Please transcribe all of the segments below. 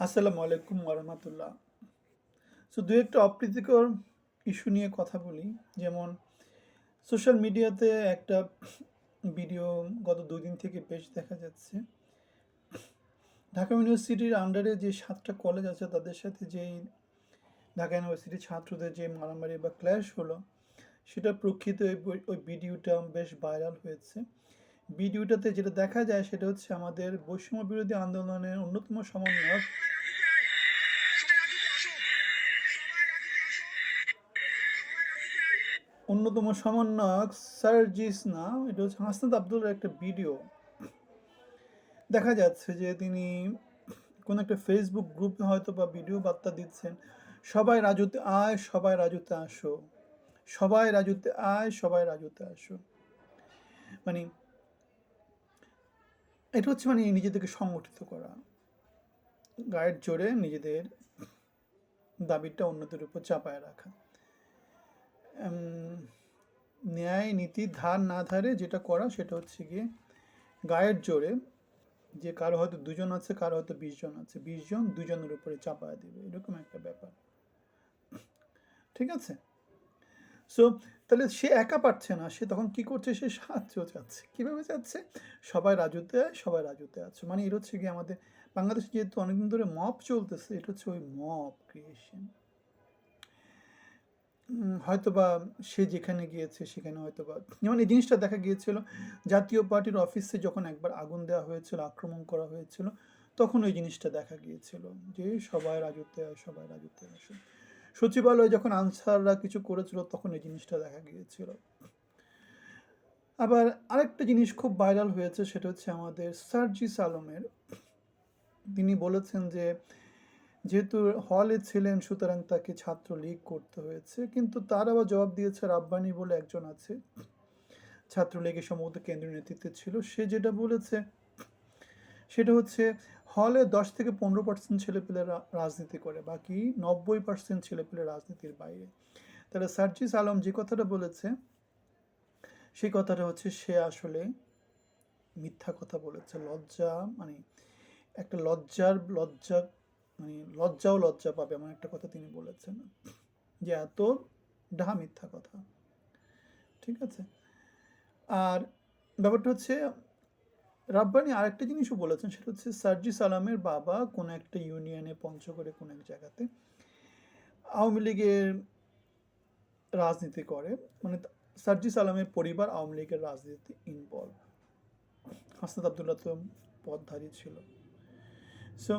আসসালামু আলাইকুম ওরহমতুল্লাহ সো দু একটা অপ্রীতিকর ইস্যু নিয়ে কথা বলি, যেমন সোশ্যাল মিডিয়াতে একটা ভিডিও গত দুই দিন থেকে বেশ দেখা যাচ্ছে। ঢাকা ইউনিভার্সিটির আন্ডারে যে সাতটা কলেজ আছে, তাদের সাথে যেই ঢাকা ইউনিভার্সিটির ছাত্রদের যে মারামারি বা ক্ল্যাশ হলো সেটা প্রকৃত ওই ওই ভিডিওটা বেশ ভাইরাল হয়েছে। ভিডিওটাতে যেটা দেখা যায় সেটা হচ্ছে আমাদের বৈষম্য বিরোধী আন্দোলনের অন্যতম সমন্বয়ক অন্যতম সমন্বয়ক সার্জিস না, এটা হচ্ছে হাসনাত আব্দুলের একটা ভিডিও। দেখা যাচ্ছে যে তিনি কোন একটা ফেসবুক গ্রুপে হয়তো বা ভিডিও বার্তা দিচ্ছেন, সবাই রাজুতে আয়, সবাই রাজুতে আসো, সবাই রাজুতে আয়, সবাই রাজুতে আসো। মানে এটা হচ্ছে মানে নিজেদেরকে সংগঠিত করা। গায়ের জোরে নিজেদের দাবিটা অন্যদের উপর চাপায় রাখা। ন্যায় নীতি ধার না ধারে যেটা করা সেটা হচ্ছে গিয়ে গায়ের জোরে যে কারও হয়তো দুজন আছে, কারও হয়তো বিশ জন আছে। বিশ জন দুজনের উপরে চাপায় দিবে। এরকম একটা ব্যাপার। ঠিক আছে? সো তাহলে সে একা পারছে না। সে তখন কি করছে? সে সাহায্য চাচ্ছে। কীভাবে চাচ্ছে? সবাই রাজুতে আয়, সবাই রাজুতে আছে। মানে এটা হচ্ছে কি আমাদের বাংলাদেশে যেহেতু অনেকদিন ধরে মপ চলতেছে, এটা হচ্ছে ওই মপ ক্রিয়েশন হয়তো বা সে যেখানে গিয়েছে, সেখানে হয়তো বা যেমন এই জিনিসটা দেখা গিয়েছিল, জাতীয় পার্টির অফিসে যখন একবার আগুন দেওয়া হয়েছিল, আক্রমণ করা হয়েছিল, তখন ওই জিনিসটা দেখা গিয়েছিল যে সবাই রাজত্বে আয়, সবাই রাজত্বে আসে সচিবালয়ে যখন আনসাররা কিছু করেছিল, তখন এই জিনিসটা দেখা গিয়েছিল। আবার আরেকটা জিনিস খুব ভাইরাল হয়েছে, সেটা হচ্ছে আমাদের সার্জিস আলমের তিনি বলেছেন যে, যেহেতু হলে ছিলেন, সুতরাং তাকে ছাত্রলীগ করতে হয়েছে, কিন্তু তার আবার জবাব দিয়েছে রাব্বানি বলে একজন আছে। ছাত্রলীগের সম্ভবত কেন্দ্রীয় নেতৃত্বে ছিল। সে যেটা বলেছে সেটা হচ্ছে হলে দশ থেকে পনেরো পার্সেন্ট ছেলেপেলে রাজনীতি করে, বাকি নব্বই পার্সেন্ট ছেলেপেলে রাজনীতির বাইরে। তাহলে সার্জিস আলম যে কথাটা বলেছে, সেই কথাটা হচ্ছে সে আসলে মিথ্যা কথা বলেছে। লজ্জা মানে একটা লজ্জার, লজ্জা মানে লজ্জাও লজ্জা পাবে এমন একটা কথা তিনি বলেছেন। যে এত ডাহা মিথ্যা কথা। ঠিক আছে? আর ব্যাপারটা হচ্ছে রাব্বানি আরেকটা জিনিসও বলেছেন, সেটা হচ্ছে সার্জিস আলমের বাবা কোনো একটা ইউনিয়নে পঞ্চগড়ে কোনো এক জায়গাতে আওয়ামী লীগের রাজনীতি করে মানে সার্জিস আলমের পরিবার আওয়ামী লীগের রাজনীতি ইনভলভ হাসনাত আবদুল্লাহ তো পদধারী ছিল। সো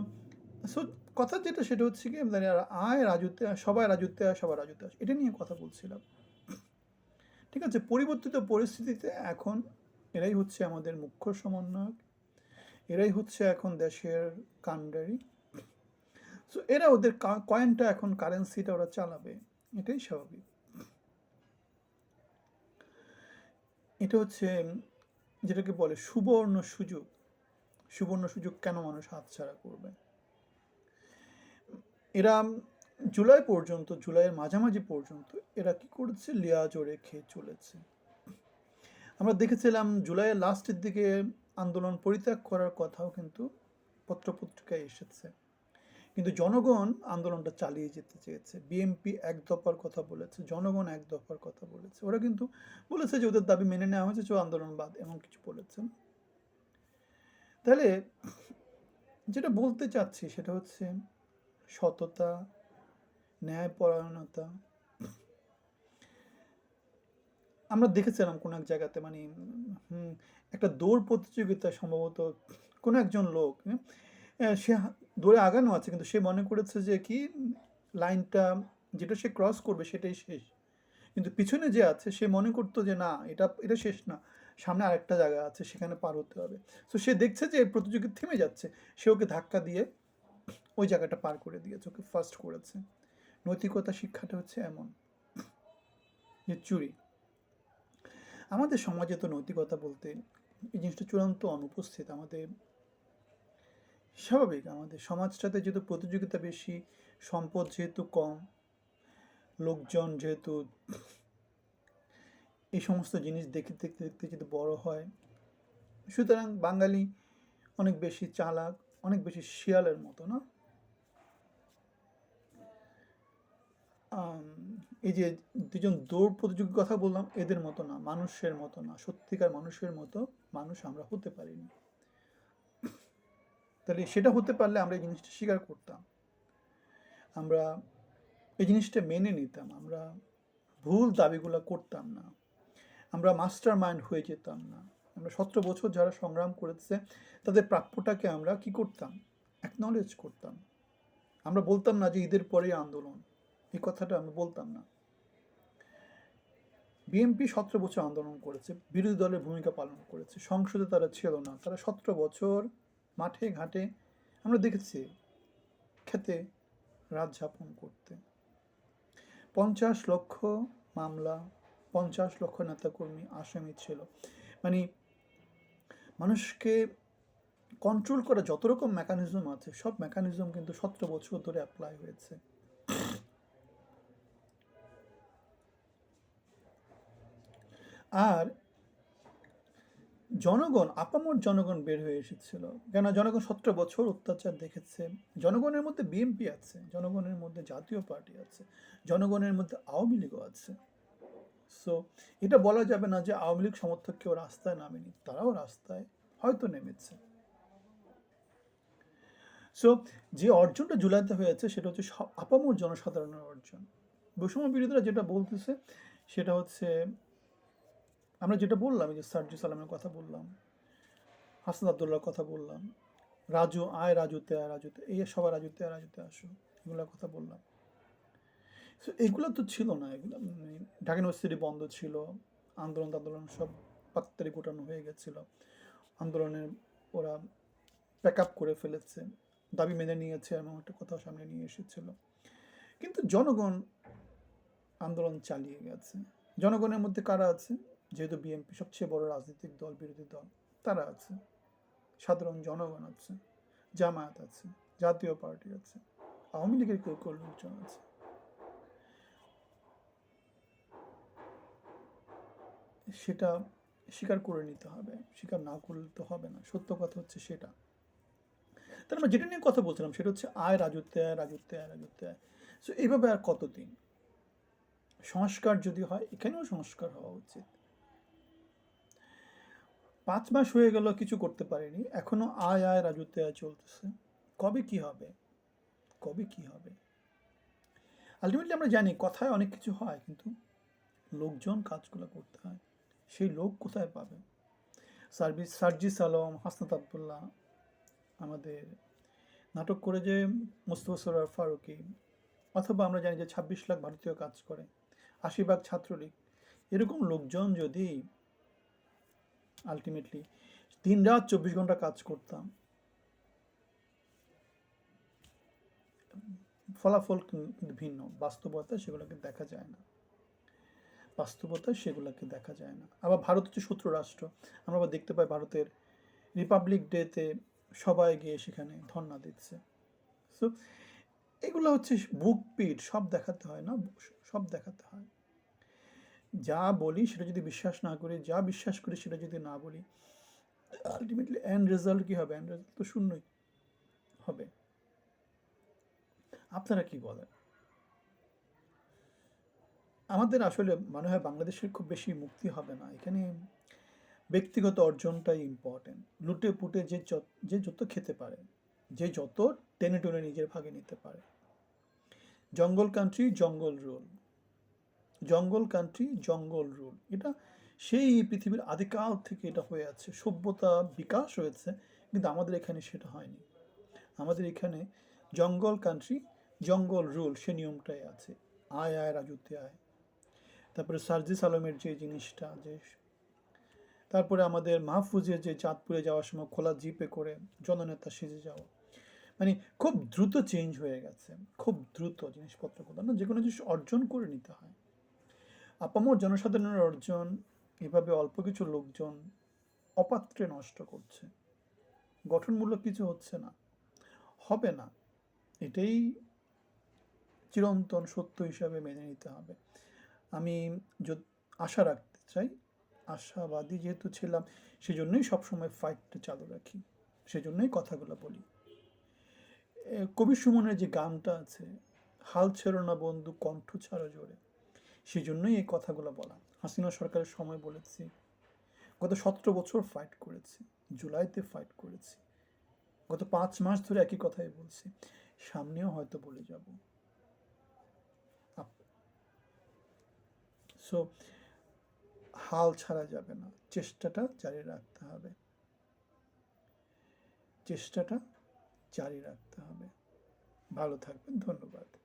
সো কথা যেটা সেটা হচ্ছে কি মানে আয় রাজত্বে, সবাই রাজত্বে আয় সবাই রাজত্বে আয়, এটা নিয়ে কথা বলছিলাম। ঠিক আছে, পরিবর্তিত পরিস্থিতিতে এখন এরাই হচ্ছে আমাদের মুখ্য সমন্বয়ক, এরাই হচ্ছে এখন দেশের কান্ডারি সো এরা ওদের কয়েনটা এখন কারেন্সিটা ওরা চালাবে, এটাই স্বাভাবিক। এটা হচ্ছে যেটাকে বলে সুবর্ণ সুযোগ। সুবর্ণ সুযোগ কেন মানুষ হাতছাড়া করবে? এরা জুলাই পর্যন্ত, জুলাইয়ের মাঝামাঝি পর্যন্ত এরা কি করেছে? লিয়া জোরে খেয়ে চলেছে। আমরা দেখেছিলাম জুলাইয়ের লাস্টের দিকে আন্দোলন পরিত্যাগ করার কথাও কিন্তু পত্রপত্রিকায় এসেছে। কিন্তু জনগণ আন্দোলনটা চালিয়ে যেতে চেয়েছে। বিএনপি এক দফার কথা বলেছে, জনগণ এক দফার কথা বলেছে। ওরা কিন্তু বলেছে যে ওদের দাবি মেনে নেওয়া হয়েছে চো আন্দোলন বাদ, এমন কিছু বলেছেন তাহলে যেটা বলতে চাচ্ছি সেটা হচ্ছে সততা, ন্যায়পরায়ণতা আমরা দেখেছিলাম কোনো এক জায়গাতে মানে একটা দৌড় প্রতিযোগিতা সম্ভবত কোনো একজন লোক সে দৌড়ে আগানো আছে, কিন্তু সে মনে করেছে যে কি, লাইনটা যেটা সে ক্রস করবে সেটাই শেষ। কিন্তু পিছনে যে আছে, সে মনে করতো যে না, এটা এটা শেষ না, সামনে আরেকটা জায়গা আছে, সেখানে পার হতে হবে। তো সে দেখছে যে প্রতিযোগী থেমে যাচ্ছে, সে ওকে ধাক্কা দিয়ে ওই জায়গাটা পার করে দিয়েছে, ওকে ফার্স্ট করেছে। নৈতিকতা শিক্ষাটা হচ্ছে এমন যে চুরি। আমাদের সমাজে তো নৈতিকতা বলতে এই জিনিসটা চূড়ান্ত অনুপস্থিত, আমাদের স্বাভাবিক, আমাদের সমাজটাতে যেহেতু প্রতিযোগিতা বেশি, সম্পদ যেহেতু কম, লোকজন যেহেতু এই সমস্ত জিনিস দেখে দেখতে দেখতে যেহেতু বড় হয়, সুতরাং বাঙালি অনেক বেশি চালাক, অনেক বেশি শিয়ালের মতো, না? এই যে দুজন দৌড় প্রতিযোগীর কথা বললাম, এদের মতো না, মানুষের মতো না, সত্যিকার মানুষের মতো মানুষ আমরা হতে পারিনি। তাহলে সেটা হতে পারলে আমরা এই জিনিসটা স্বীকার করতাম। আমরা এই জিনিসটা মেনে নিতাম, আমরা ভুল দাবিগুলো করতাম না, আমরা মাস্টার মাইন্ড হয়ে যেতাম না। আমরা সতেরো বছর যারা সংগ্রাম করেছে, তাদের প্রাপ্যটাকে আমরা কি করতাম? অ্যাকনলেজ করতাম। আমরা বলতাম না যে ঈদের পরে আন্দোলন, এই কথাটা আমরা বলতাম না। বিএনপি সতেরো বছর আন্দোলন করেছে, বিরোধী দলের ভূমিকা পালন করেছে, সংসদে তারা ছিল না। তারা সতেরো বছর মাঠে ঘাটে আমরা দেখেছি খেতে রাত যাপন করতে। পঞ্চাশ লক্ষ মামলা, পঞ্চাশ লক্ষ নেতাকর্মী আসামি ছিল। মানে মানুষকে কন্ট্রোল করা যত রকম মেকানিজম আছে, সব মেকানিজম কিন্তু সতেরো বছর ধরে অ্যাপ্লাই হয়েছে। আর জনগণ, আপামর জনগণ বের হয়ে এসেছিল। কেন জনগণ সতেরো বছর অত্যাচার দেখেছে। জনগণের মধ্যে বিএনপি আছে, জনগণের মধ্যে জাতীয় পার্টি আছে, জনগণের মধ্যে আওয়ামী লীগও আছে। সো এটা বলা যাবে না যে আওয়ামী লীগ সমর্থক কেউ রাস্তায় নামেনি, তারাও রাস্তায় হয়তো নেমেছে। সো যে অর্জনটা জুলাইতে হয়েছে সেটা হচ্ছে আপামর জনসাধারণের অর্জন। বৈষম্য বিরোধীরা যেটা বলতেছে, সেটা হচ্ছে আমরা যেটা বললাম যে সার্জি সালামের কথা বললাম, হাসান আবদুল্লাহর কথা বললাম, রাজু, আয় রাজুতে আয় রাজুতে, এই সবার রাজুতে, আয় রাজুতে আসো, এগুলোর কথা বললাম। সো এগুলো তো ছিল না, এগুলো মানে ঢাকা ইউনিভার্সিটি বন্ধ ছিল, আন্দোলন আন্দোলন সব পাত্তারি গোটানো হয়ে গেছিল আন্দোলনের ওরা প্যাক আপ করে ফেলেছে, দাবি মেনে নিয়েছে, এমন একটা কথা সামনে নিয়ে এসেছিল। কিন্তু জনগণ আন্দোলন চালিয়ে গেছে। জনগণের মধ্যে কারা আছে? যেহেতু বিএনপি সবচেয়ে বড় রাজনৈতিক দল, বিরোধী দল, তারা আছে। সাধারণ জনগণ আছে, জামায়াত আছে, জাতীয় পার্টি আছে, আওয়ামী লীগের কেউ কেউ লোকজন আছে। সেটা স্বীকার করে নিতে হবে, স্বীকার না করলে তো হবে না, সত্য কথা হচ্ছে সেটা। তার আমরা যেটা নিয়ে কথা বলছিলাম সেটা হচ্ছে আয়, রাজত্বে আয় রাজত্বে আয় রাজত্বে আয়। সো এইভাবে আর কতদিন? সংস্কার যদি হয়, এখানেও সংস্কার হওয়া উচিত। পাঁচ মাস হয়ে গেল কিছু করতে পারেনি, এখনও আয় আয় রাজত্বে আয় চলতেছে। কবে কি হবে? কবে কি হবে? আলটিমেটলি আমরা জানি কথায় অনেক কিছু হয়, কিন্তু লোকজন কাজগুলো করতে হয়। সেই লোক কোথায় পাবে? সার্ভিস সার্জিস আলম, হাসনাত আবদুল্লাহ, আমাদের নাটক করে যে মুস্তফা সরার ফারুকি, অথবা আমরা জানি যে ছাব্বিশ লাখ ভারতীয় কাজ করে, আশি ভাগ ছাত্রলীগ, এরকম লোকজন যদি আলটিমেটলি দিন রাত চব্বিশ ঘণ্টা কাজ করতাম। ফলাফল ভিন্ন? বাস্তবতা সেগুলোকে দেখা যায় না। বাস্তবতায় সেগুলোকে দেখা যায় না। আবার ভারত হচ্ছে শত্রু রাষ্ট্র। আমরা আবার দেখতে পাই ভারতের রিপাবলিক ডেতে সবাই গিয়ে সেখানে ধর্ণা দিচ্ছে। সো এগুলো হচ্ছে বুক পিট সব দেখাতে হয় না। সব দেখাতে হয়। যা বলি সেটা যদি বিশ্বাস না করি, যা বিশ্বাস করি সেটা যদি না বলি আলটিমেটলি অ্যান্ড রেজাল্ট কী হবে? অ্যান্ড রেজাল্ট তো শূন্যই হবে। আপনারা কি বলেন? আমাদের আসলে মনে হয় বাংলাদেশের খুব বেশি মুক্তি হবে না। এখানে ব্যক্তিগত অর্জনটাই ইম্পর্টেন্ট লুটে পুটে যে যে যত খেতে পারে, যে যত টেনে টেনে নিজের ভাগে নিতে পারে। জঙ্গল কান্ট্রি জঙ্গল রুল জঙ্গল কান্ট্রি জঙ্গল রুল এটা সেই পৃথিবীর আদিকাল থেকে এটা হয়ে আছে। সভ্যতা বিকাশ হয়েছে, কিন্তু আমাদের এখানে সেটা হয়নি। আমাদের এখানে জঙ্গল কান্ট্রি জঙ্গল রুল সে নিয়মটাই আছে। আয় আয় রাজুতে আয়। তারপরে সার্জিস আলমের যে জিনিসটা যে তারপরে আমাদের মাহফুজের যে চাঁদপুরে যাওয়ার সময় খোলা জিপে করে জননেতা সেজে যাওয়া। মানে খুব দ্রুত চেঞ্জ হয়ে গেছে। খুব দ্রুত জিনিসপত্রগুলো না যে কোনো জিনিস অর্জন করে নিতে হয়। আপামর জনসাধারণের অর্জন এভাবে অল্প কিছু লোকজন অপাত্রে নষ্ট করছে। গঠনমূলক কিছু হচ্ছে না। হবে না। এটাই চিরন্তন সত্য হিসাবে মেনে নিতে হবে। আমি আশা রাখতে চাই, আশাবাদী যেহেতু ছিলাম, সেজন্যই সবসময় ফাইটটা চালু রাখি। সেজন্যই কথাগুলো বলি। কবি সুমনের যে গানটা আছে, হাল ছেড়ো না বন্ধু, কণ্ঠ ছাড়ো জোরে। সেই জন্যই এই কথাগুলো বলা। হাসিনা সরকারের সময় বলেছি। গত সতেরো বছর ফাইট করেছি। জুলাইতে ফাইট করেছি। গত পাঁচ মাস ধরে একই কথাই বলছি। সামনেও হয়তো বলে যাব। সো হাল ছাড়া যাবে না। চেষ্টাটা জারি রাখতে হবে। চেষ্টাটা জারি রাখতে হবে। ভালো থাকবেন। ধন্যবাদ।